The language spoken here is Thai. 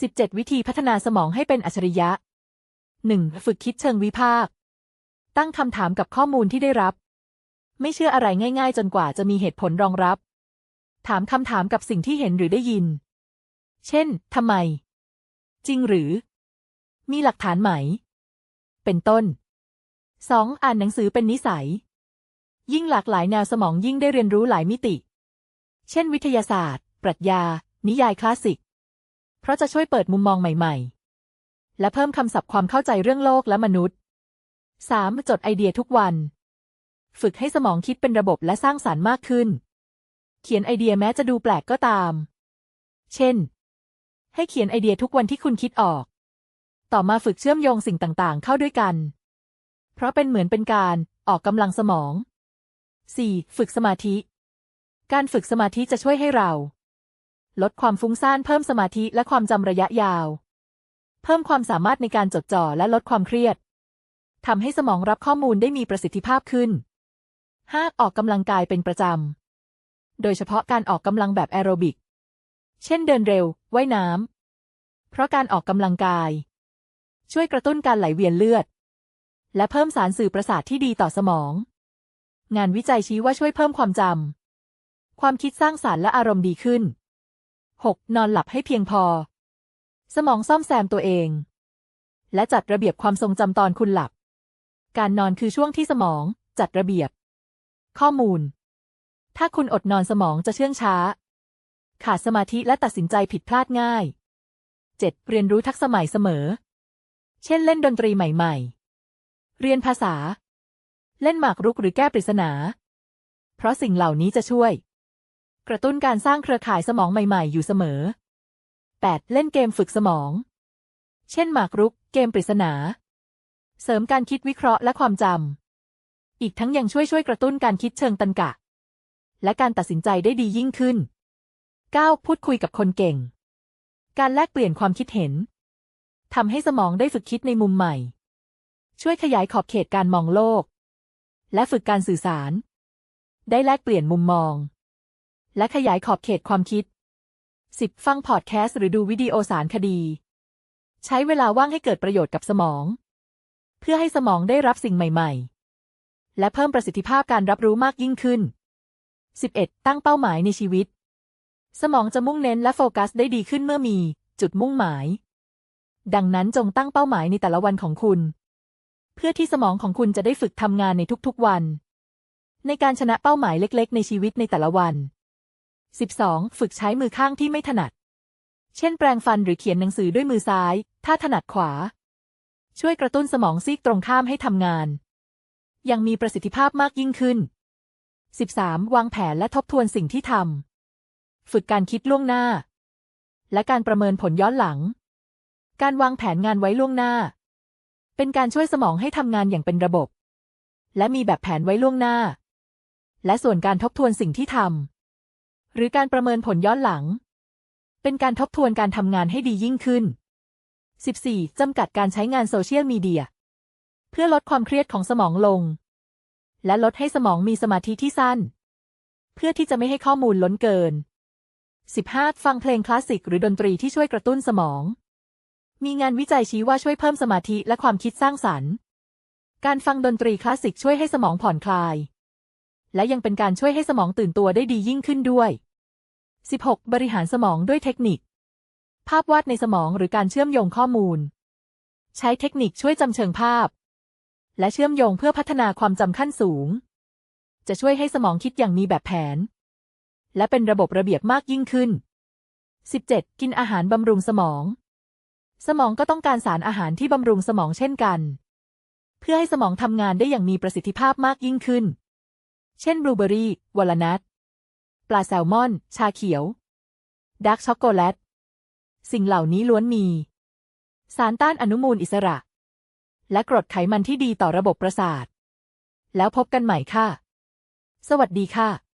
17 วิธีพัฒนาสมองให้เป็นอัจฉริยะ 1. ฝึกคิดเชิงวิพากษ์ตั้งคำถามกับข้อมูลที่ได้รับ ไม่เชื่ออะไรง่ายๆ จนกว่าจะมีเหตุผลรองรับ ถามคำถามกับสิ่งที่เห็นหรือได้ยิน เช่น ทำไม จริงหรือ มีหลักฐานไหม เป็นต้น 2. อ่านหนังสือเป็นนิสัย ยิ่งหลากหลายแนวสมองยิ่งได้เรียนรู้หลายมิติ เช่น วิทยาศาสตร์ ปรัชญา นิยายคลาสสิก เพราะจะช่วยเปิดมุมมองใหม่ๆ และเพิ่มคำศัพท์ความเข้าใจเรื่องโลกและมนุษย์ 3. จดไอเดียทุกวัน ฝึกให้สมองคิดเป็นระบบและสร้างสารรค์มากขึ้น เขียนไอเดียแม้จะดูแปลกก็ตาม เช่น ให้เขียนไอเดียทุกวันที่คุณคิดออก ต่อมาฝึกเชื่อมโยงสิ่งต่างๆ เข้าด้วยกัน เพราะเป็นเหมือนเป็นการออกกำลังสมอง 4. ฝึกสมาธิ การฝึกสมาธิจะช่วยให้เรา ลดความฟุ้งซ่านเพิ่มสมาธิและความจำระยะยาว เพิ่มความสามารถในการจดจ่อและลดความเครียดทำให้สมองรับข้อมูลได้มีประสิทธิภาพขึ้น 5. ออกกำลังกายเป็นประจำ โดยเฉพาะการออกกำลังแบบแอโรบิก เช่นเดินเร็ว ว่ายน้ำ เพราะการออกกำลังกาย ช่วยกระตุ้นการไหลเวียนเลือด และเพิ่มสารสื่อประสาทที่ดีต่อสมอง งานวิจัยชี้ว่าช่วยเพิ่มความจำ ความคิดสร้างสารรค์และอารมณ์ดีขึ้น 6. นอนหลับให้เพียงพอ สมองซ่อมแซมตัวเอง และจัดระเบียบความทรงจำตอนคุณหลับ การนอนคือช่วงที่สมองจัดระเบียบ ข้อมูล ถ้าคุณอดนอนสมองจะเชื่องช้า ขาดสมาธิและตัดสินใจผิดพลาดง่าย 7. เรียนรู้ทักษะใหม่เสมอ เช่นเล่นดนตรีใหม่ๆ เรียนภาษา เล่นหมากรุกหรือแก้ปริศนา เพราะสิ่งเหล่านี้จะช่วย กระตุ้นการสร้างเครือข่ายสมองใหม่ๆ อยู่เสมอ 8. เล่นเกมฝึกสมอง เช่นหมากรุก เกมปริศนา เสริมการคิดวิเคราะห์และความจำ อีกทั้งยังช่วยช่วยกระตุ้นการคิดเชิงตรรกะ และการตัดสินใจได้ดียิ่งขึ้น 9. พูดคุยกับคนเก่ง การแลกเปลี่ยนความคิดเห็นทำให้สมองได้ฝึกคิดในมุมใหม่ ช่วยขยายขอบเขตการมองโลก และฝึกการสื่อสาร ได้แลกเปลี่ยนมุมมอง และขยายขอบเขตความคิด 10. ฟังพอดแคสต์หรือดูวิดีโอสารคดี ใช้เวลาว่างให้เกิดประโยชน์กับสมอง เพื่อให้สมองได้รับสิ่งใหม่ๆ และเพิ่มประสิทธิภาพการรับรู้มากยิ่งขึ้น 11. ตั้งเป้าหมายในชีวิต สมองจะมุ่งเน้นและโฟกัสได้ดีขึ้นเมื่อมี จุดมุ่งหมาย ดังนั้นจงตั้งเป้าหมายในแต่ละวันของคุณ เพื่อที่สมองของคุณจะได้ฝึกทำงานในทุกๆวัน ในการชนะเป้าหมายเล็ก ๆ ในชีวิตในแต่ละวัน 12. ฝึกใช้มือข้างที่ไม่ถนัด เช่นแปรงฟันหรือเขียนหนังสือด้วยมือซ้าย ถ้าถนัดขวา ช่วยกระตุ้นสมองซีกตรงข้ามให้ทำงาน ยังมีประสิทธิภาพมากยิ่งขึ้น 13. วางแผนและทบทวนสิ่งที่ทำ ฝึกการคิดล่วงหน้า และการประเมินผลย้อนหลัง การวางแผนงานไว้ล่วงหน้า เป็นการช่วยสมองให้ทำงานอย่างเป็นระบบ และมีแบบแผนไว้ล่วงหน้า และส่วนการทบทวนสิ่งที่ทำ หรือการประเมินผลย้อนหลัง เป็นการทบทวนการทำงานให้ดียิ่งขึ้น 14. จำกัดการใช้งานโซเชียลมีเดีย เพื่อลดความเครียดของสมองลง และลดให้สมองมีสมาธิที่สั้น เพื่อที่จะไม่ให้ข้อมูลล้นเกิน 15. ฟังเพลงคลาสสิกหรือดนตรีที่ช่วยกระตุ้นสมอง มีงานวิจัยชี้ว่าช่วยเพิ่มสมาธิและความคิดสร้างสรรค์ การฟังดนตรีคลาสสิกช่วยให้สมองผ่อนคลาย และยังเป็นการช่วยให้สมองตื่นตัวได้ดียิ่งขึ้นด้วย 16. บริหารสมองด้วยเทคนิค ภาพวาดในสมองหรือการเชื่อมโยงข้อมูล ใช้เทคนิคช่วยจำเชิงภาพ และเชื่อมโยงเพื่อพัฒนาความจำขั้นสูง จะช่วยให้สมองคิดอย่างมีแบบแผน และเป็นระบบระเบียบมากยิ่งขึ้น 17. กินอาหารบำรุงสมอง สมองก็ต้องการสารอาหารที่บำรุงสมองเช่นกัน เพื่อให้สมองทำงานได้อย่างมีประสิทธิภาพมากยิ่งขึ้น เช่นบลูเบอรี่วอลนัทปลาแซลมอน ชาเขียวดาร์กช็อกโกแลต สิ่งเหล่านี้ล้วนมี สารต้านอนุมูลอิสระ และกรดไขมันที่ดีต่อระบบประสาท แล้วพบกันใหม่ค่ะ สวัสดีค่ะ